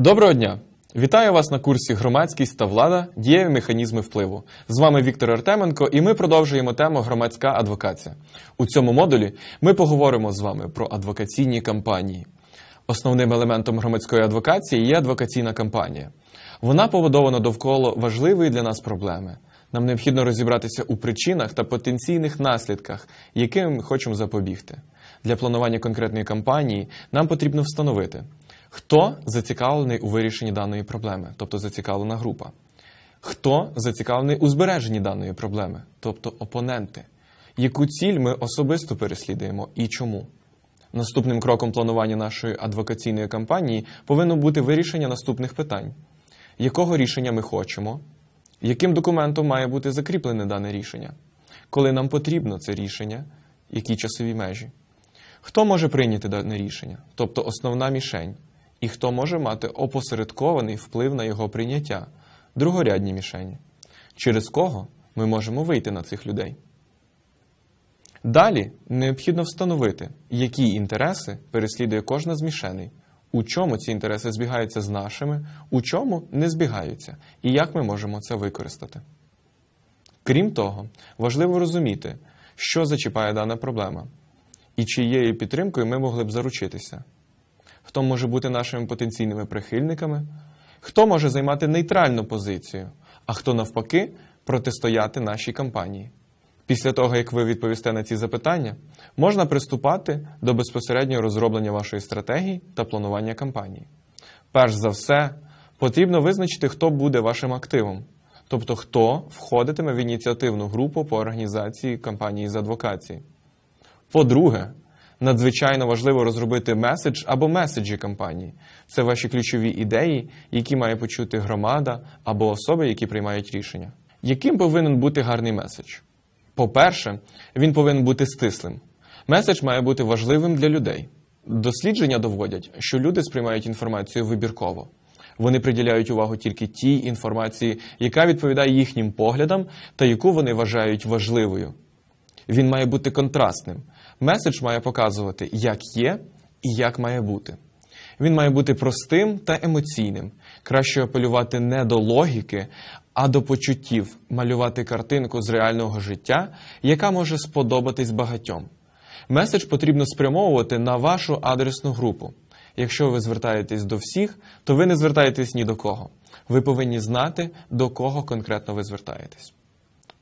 Доброго дня! Вітаю вас на курсі Громадськість та влада. Дієві механізми впливу. З вами Віктор Артеменко, і ми продовжуємо тему громадська адвокація. У цьому модулі ми поговоримо з вами про адвокаційні кампанії. Основним елементом громадської адвокації є адвокаційна кампанія. Вона побудована довкола важливої для нас проблеми. Нам необхідно розібратися у причинах та потенційних наслідках, яким ми хочемо запобігти. Для планування конкретної кампанії нам потрібно встановити, хто зацікавлений у вирішенні даної проблеми, тобто зацікавлена група, хто зацікавлений у збереженні даної проблеми, тобто опоненти, яку ціль ми особисто переслідуємо і чому. Наступним кроком планування нашої адвокаційної кампанії повинно бути вирішення наступних питань: якого рішення ми хочемо, яким документом має бути закріплене дане рішення, коли нам потрібно це рішення, які часові межі, хто може прийняти дане рішення, тобто основна мішень, і хто може мати опосередкований вплив на його прийняття, другорядні мішені, через кого ми можемо вийти на цих людей. Далі необхідно встановити, які інтереси переслідує кожна з мішеней, у чому ці інтереси збігаються з нашими, у чому не збігаються, і як ми можемо це використати. Крім того, важливо розуміти, що зачіпає дана проблема, і чиєю підтримкою ми могли б заручитися, хто може бути нашими потенційними прихильниками, хто може займати нейтральну позицію, а хто навпаки протистояти нашій кампанії. Після того, як ви відповісте на ці запитання, можна приступати до безпосереднього розроблення вашої стратегії та планування кампанії. Перш за все, потрібно визначити, хто буде вашим активом, тобто хто входитиме в ініціативну групу по організації кампанії з адвокації. По-друге, надзвичайно важливо розробити меседж або меседжі кампанії. Це ваші ключові ідеї, які має почути громада або особи, які приймають рішення. Яким повинен бути гарний меседж? По-перше, він повинен бути стислим. Меседж має бути важливим для людей. Дослідження доводять, що люди сприймають інформацію вибірково. Вони приділяють увагу тільки тій інформації, яка відповідає їхнім поглядам та яку вони вважають важливою. Він має бути контрастним. Меседж має показувати, як є і як має бути. Він має бути простим та емоційним. Краще апелювати не до логіки, а до почуттів, малювати картинку з реального життя, яка може сподобатись багатьом. Меседж потрібно спрямовувати на вашу адресну групу. Якщо ви звертаєтесь до всіх, то ви не звертаєтесь ні до кого. Ви повинні знати, до кого конкретно ви звертаєтесь.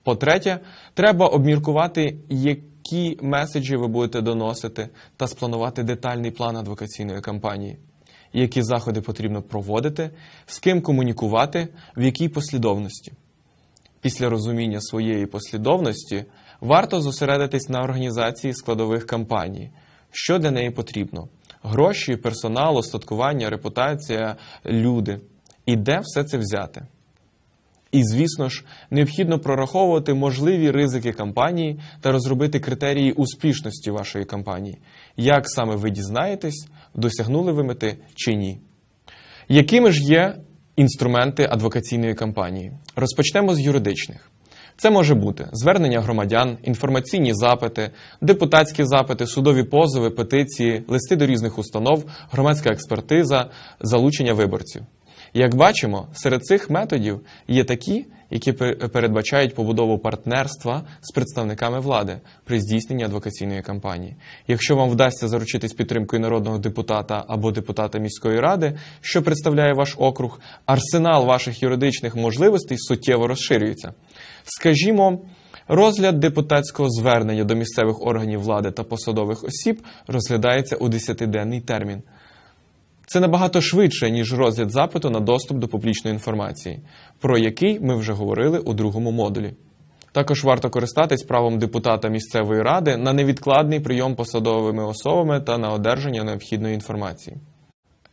По-третє, треба обміркувати, які меседжі ви будете доносити, та спланувати детальний план адвокаційної кампанії, які заходи потрібно проводити, з ким комунікувати, в якій послідовності. Після розуміння своєї послідовності варто зосередитись на організації складових кампаній, що для неї потрібно: гроші, персонал, остаткування, репутація, люди. І де все це взяти? І, звісно ж, необхідно прораховувати можливі ризики кампанії та розробити критерії успішності вашої кампанії. Як саме ви дізнаєтесь, досягнули ви мети чи ні. Якими ж є інструменти адвокаційної кампанії? Розпочнемо з юридичних. Це може бути звернення громадян, інформаційні запити, депутатські запити, судові позови, петиції, листи до різних установ, громадська експертиза, залучення виборців. Як бачимо, серед цих методів є такі, які передбачають побудову партнерства з представниками влади при здійсненні адвокаційної кампанії. Якщо вам вдасться заручитись підтримкою народного депутата або депутата міської ради, що представляє ваш округ, арсенал ваших юридичних можливостей суттєво розширюється. Скажімо, розгляд депутатського звернення до місцевих органів влади та посадових осіб розглядається у 10-денний термін. Це набагато швидше, ніж розгляд запиту на доступ до публічної інформації, про який ми вже говорили у другому модулі. Також варто користатись правом депутата місцевої ради на невідкладний прийом посадовими особами та на одержання необхідної інформації.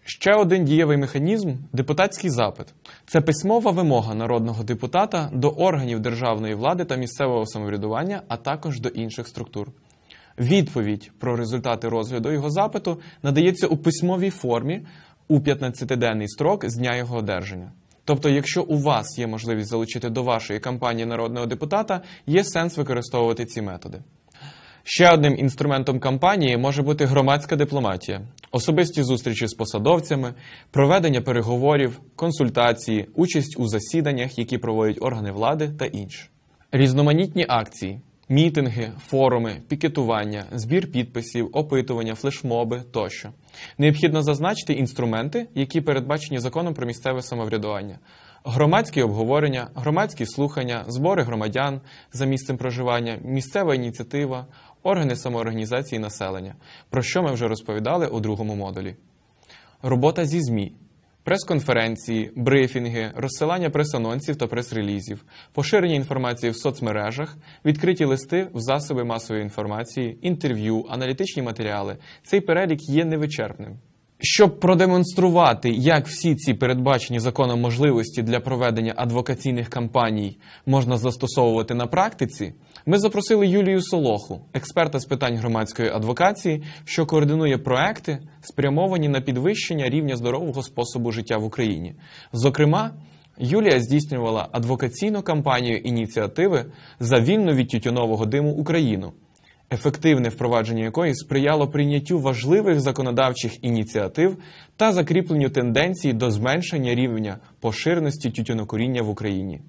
Ще один дієвий механізм депутатський запит. Це письмова вимога народного депутата до органів державної влади та місцевого самоврядування, а також до інших структур. Відповідь про результати розгляду його запиту надається у письмовій формі у 15-денний строк з дня його одержання. Тобто, якщо у вас є можливість залучити до вашої кампанії народного депутата, є сенс використовувати ці методи. Ще одним інструментом кампанії може бути громадська дипломатія. особисті зустрічі з посадовцями, проведення переговорів, консультації, участь у засіданнях, які проводять органи влади та інше. Різноманітні акції, мітинги, форуми, пікетування, збір підписів, опитування, флешмоби тощо. Необхідно зазначити інструменти, які передбачені законом про місцеве самоврядування. Громадські обговорення, громадські слухання, збори громадян за місцем проживання, місцева ініціатива, органи самоорганізації населення, про що ми вже розповідали у другому модулі. Робота зі ЗМІ, прес-конференції, брифінги, розсилання прес-анонсів та прес-релізів, поширення інформації в соцмережах, відкриті листи в засоби масової інформації, інтерв'ю, аналітичні матеріали. Цей перелік є невичерпним. Щоб продемонструвати, як всі ці передбачені законом можливості для проведення адвокаційних кампаній можна застосовувати на практиці, ми запросили Юлію Солоху, експерта з питань громадської адвокації, що координує проекти, спрямовані на підвищення рівня здорового способу життя в Україні. Зокрема, Юлія здійснювала адвокаційну кампанію ініціативи за вільну від тютюнового диму Україну ефективне впровадження якої сприяло прийняттю важливих законодавчих ініціатив та закріпленню тенденції до зменшення рівня поширеності тютюнокуріння в Україні.